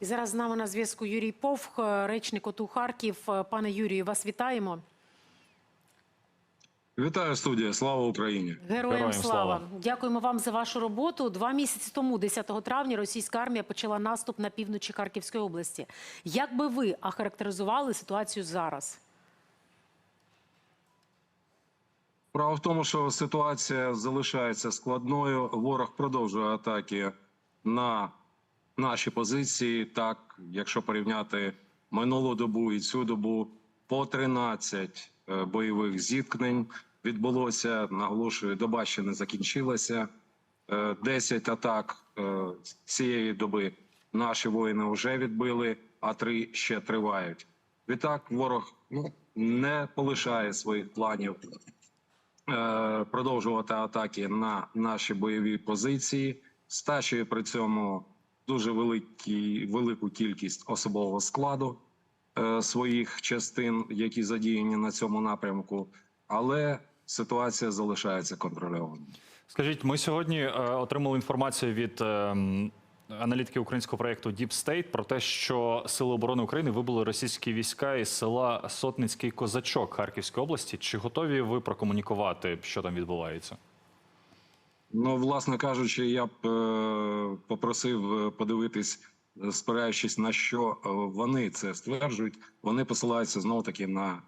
І зараз з нами на зв'язку Юрій Повх, е, речник ОТУ Харків. Е, Пане Юрію, вас вітаємо. Вітаю студія, слава Україні! Героям, Героям слава. слава. Дякуємо вам за вашу роботу. Два місяці тому, 10 травня, російська армія почала наступ на півночі Харківської області. Як би ви охарактеризували ситуацію зараз? Справа в тому, що ситуація залишається складною. Ворог продовжує атаки на наші позиції. Так, якщо порівняти минулу добу і цю добу, по 13 е, бойових зіткнень відбулося. Наголошую, доба ще не закінчилася. Е, 10 атак е, цієї доби наші воїни вже відбили, а три ще тривають. Відтак, ворог ну, не полишає своїх планів е, продовжувати атаки на наші бойові позиції, стачує при цьому дуже великі, велику кількість особового складу е, своїх частин, які задіяні на цьому напрямку, але ситуація залишається контрольованою. Скажіть, ми сьогодні е, отримали інформацію від е, аналітики українського проєкту Deep State про те, що Сили оборони України вибули російські війська із села Сотницький Козачок Харківської області. Чи готові ви прокомунікувати, що там відбувається? Ну, власне кажучи, я б е, попросив е, подивитись, спираючись на що е, вони це стверджують. Вони посилаються знову таки на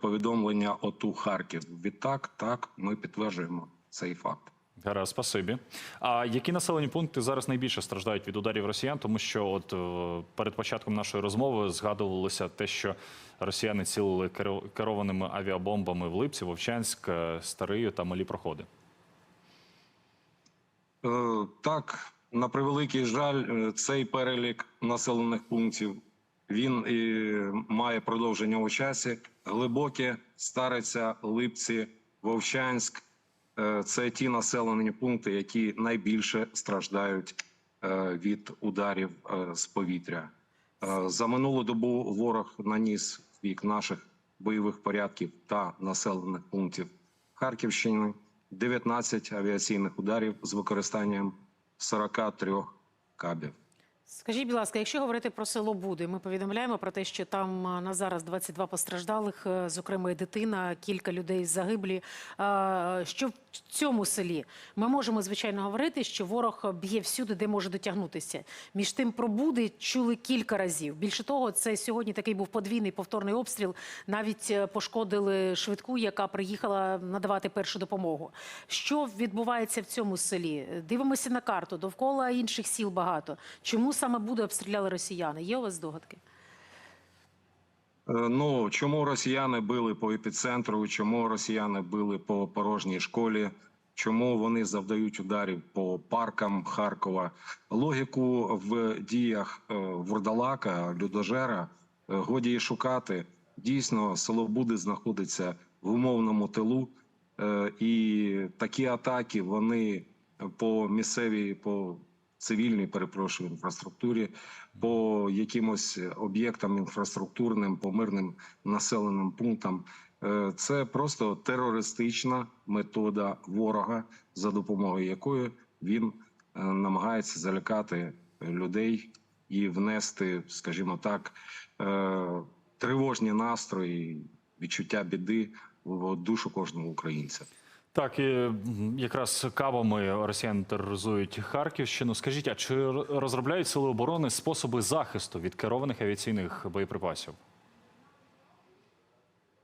повідомлення ОТУ Харків. Відтак, так, ми підтверджуємо цей факт. Гаразд, спасибі. А які населені пункти зараз найбільше страждають від ударів росіян? Тому що, от перед початком нашої розмови згадувалося те, що росіяни цілили керо- керованими авіабомбами в Липці, Вовчанськ, Старию та малі проходи. Е, Так, на превеликий жаль, е, цей перелік населених пунктів він і має продовження у часі. Глибоке, Стариця, Липці, Вовчанськ е, це ті населені пункти, які найбільше страждають від ударів з повітря. За минулу добу ворог наніс в бік наших бойових порядків та населених пунктів Харківщини 19 авіаційних ударів з використанням 43 кабів. Скажіть, будь ласка, якщо говорити про село Буди, ми повідомляємо про те, що там на зараз 22 постраждалих, е, зокрема і дитина, кілька людей загиблі. Що цьому селі ми можемо звичайно говорити, що ворог б'є всюди, де може дотягнутися. Між тим про Буди чули кілька разів. Більше того, це сьогодні такий був подвійний повторний обстріл. Навіть е, пошкодили швидку, яка приїхала надавати першу допомогу. Що відбувається в цьому селі? Дивимося на карту. Довкола інших сіл багато. Чому саме буде обстріляли росіяни? Є у вас здогадки? Е, Ну чому росіяни били по епіцентру? Чому росіяни били по порожній школі? Чому вони завдають ударів по паркам Харкова? Логіку в діях е, Вурдалака, людожера е, годі і шукати. Дійсно, село Буди знаходиться в умовному тилу, і такі атаки вони по місцевій, по цивільній, перепрошую, інфраструктурі, по якимось об'єктам інфраструктурним, по мирним населеним пунктам. Е, Це просто терористична метода ворога, за допомогою якої він е, намагається залякати людей і внести, скажімо так, е, тривожні настрої, відчуття біди в душу кожного українця. Так, і якраз кавами росіяни тероризують Харківщину. Скажіть, а чи розробляють сили оборони способи захисту від керованих авіаційних боєприпасів?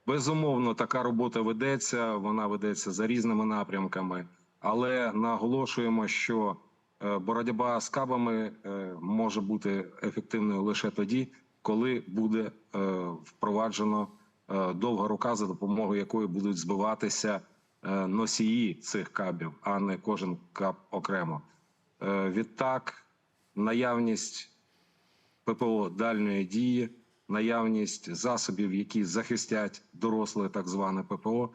Безумовно, така робота ведеться. Вона ведеться за різними напрямками, але наголошуємо, що е, боротьба з кабами е, може бути ефективною лише тоді, коли буде е, впроваджено довга рука, за допомогою якої будуть збиватися носії цих кабів, а не кожен каб окремо. Е, Відтак, наявність ППО дальньої дії, наявність засобів, які захистять доросле так зване ППО.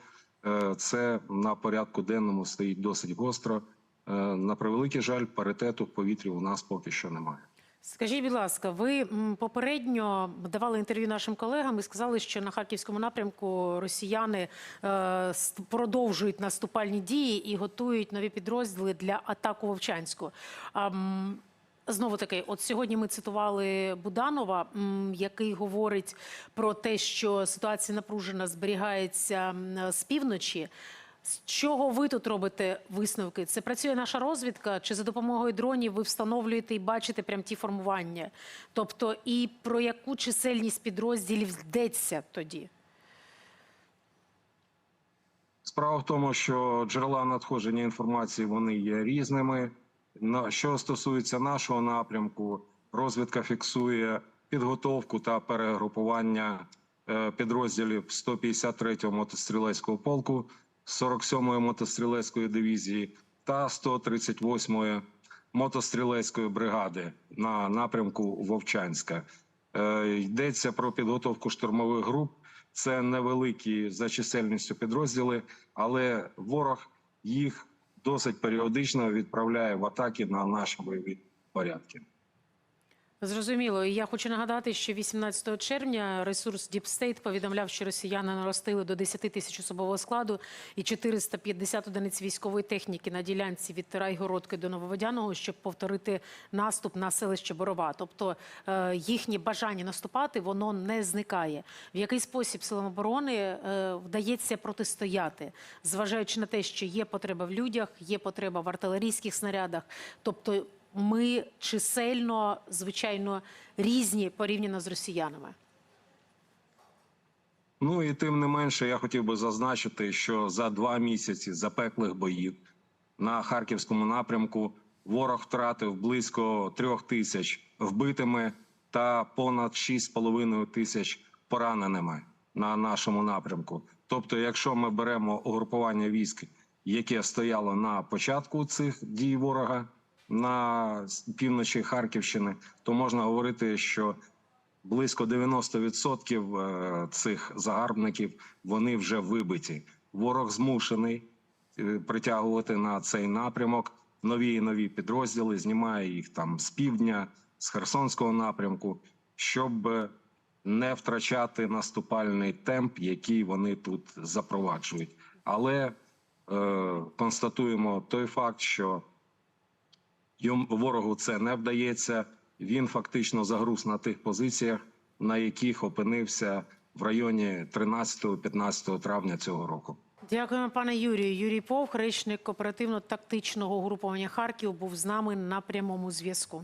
е, Це на порядку денному стоїть досить гостро. Е, На превеликий жаль, паритету в повітрі у нас поки що немає. Скажіть, будь ласка, ви попередньо давали інтерв'ю нашим колегам і сказали, що на харківському напрямку росіяни е, продовжують наступальні дії і готують нові підрозділи для атаку Вовчанську. Знову таки, от сьогодні ми цитували Буданова, який говорить про те, що ситуація напружена зберігається з півночі. З чого ви тут робите висновки? Це працює наша розвідка? Чи за допомогою дронів ви встановлюєте і бачите прям ті формування? Тобто, і про яку чисельність підрозділів йдеться тоді? Справа в тому, що джерела надходження інформації вони є різними. Що стосується нашого напрямку, розвідка фіксує підготовку та перегрупування е, підрозділів 153-го мотострілецького полку, 47-ї мотострілецької дивізії та 138-ї мотострілецької бригади на напрямку Вовчанська. Е, Йдеться про підготовку штурмових груп. Це невеликі за чисельністю підрозділи, але ворог їх досить періодично відправляє в атаки на наші бойові порядки. Зрозуміло. І я хочу нагадати, що 18 червня ресурс Deep State повідомляв, що росіяни наростили до 10 тисяч особового складу і 450 одиниць військової техніки на ділянці від Райгородки до Нововодяного, щоб повторити наступ на селище Борова. Тобто е, їхнє бажання наступати воно не зникає. В який спосіб силам оборони е, вдається протистояти, зважаючи на те, що є потреба в людях, є потреба в артилерійських снарядах, тобто ми чисельно, звичайно, різні порівняно з росіянами. Ну і тим не менше, я хотів би зазначити, що за два місяці запеклих боїв на харківському напрямку ворог втратив близько трьох тисяч вбитими та понад 6,5 тисяч пораненими на нашому напрямку. Тобто, якщо ми беремо угрупування військ, яке стояло на початку цих дій ворога на півночі Харківщини, то можна говорити, що близько 90% е, цих загарбників вони вже вибиті. Ворог змушений е, притягувати на цей напрямок нові і нові підрозділи, знімає їх там з півдня, з Херсонського напрямку, щоб е, не втрачати наступальний темп, який вони тут запроваджують. Але е, констатуємо той факт, що Йому ворогу це не вдається. Він фактично загруз на тих позиціях, на яких опинився в районі 13-15 травня цього року. Дякуємо, пане Юрію. Юрій Повх, речник оперативно-тактичного угруповання Харків, був з нами на прямому зв'язку.